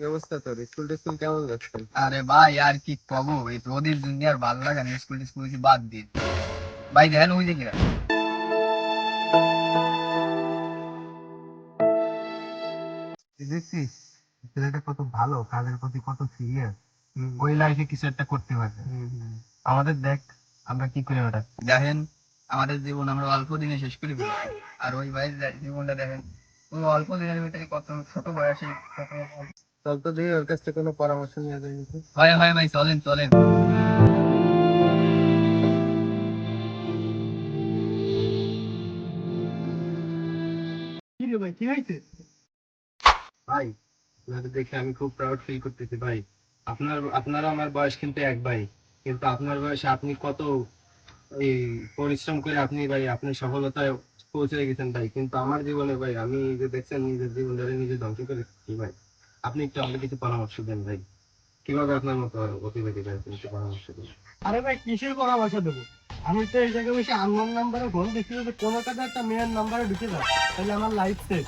কি অবস্থা তোর স্কুল টিস্কুল কেমন যাচ্ছে? আরে ভাই আর কি কব? এই প্রদীপ দুনিয়ার ভালো লাগে না স্কুল টিস্কুল কিছু বাদ দিন ভাই দেখেন ওই যে কিরা দেখছিস? ছেলেটা কত ভালো কাজের প্রতি কত সিরিয়াস ওই লাইফে কিছু একটা করতে পারবে। আমাদের দেখ আমরা কি করে ওটা দেখেন আমাদের জীবন আমরা অল্প দিনে শেষ করে আর ওই ভাইয়ের জীবনটা দেখেন ওই অল্প দিনের ভিতরে কত ছোট বয়সে কত চল তো দেখি ওর কাছ থেকে কোনো পরামর্শ নিয়ে যাই হয় হয় ভাই চলেন চলেন। ভাই কি হয়েছে? ভাই আপনাদের দেখে আমি খুব প্রাউড ফিল করতেছি ভাই। আপনার আপনারা আমার বয়স কিন্তু এক ভাই। কিন্তু আপনার বয়সে আপনি কত এই পরিশ্রম করে আপনি ভাই আপনি সফলতায় পৌঁছে গেছেন ভাই। কিন্তু আমার জীবনে ভাই আমি যে দেখছেন নিজের জীবনটারে নিজে ধ্বংস করে দিচ্ছি ভাই। আপনি একটু আমাকে কিছু পরামর্শ দেন ভাই। কীভাবে আপনার মতো অতিবাহিত ভাই কিছু পরামর্শ দেন। আরে ভাই কিসের পরামর্শ দেবো? আমি তো এই জায়গায় বসে আননোন নাম্বারে ফোন দেখি যদি কোনো কাজে একটা মেয়ের নাম্বারে ঢুকে যায় তাহলে আমার লাইফ সেট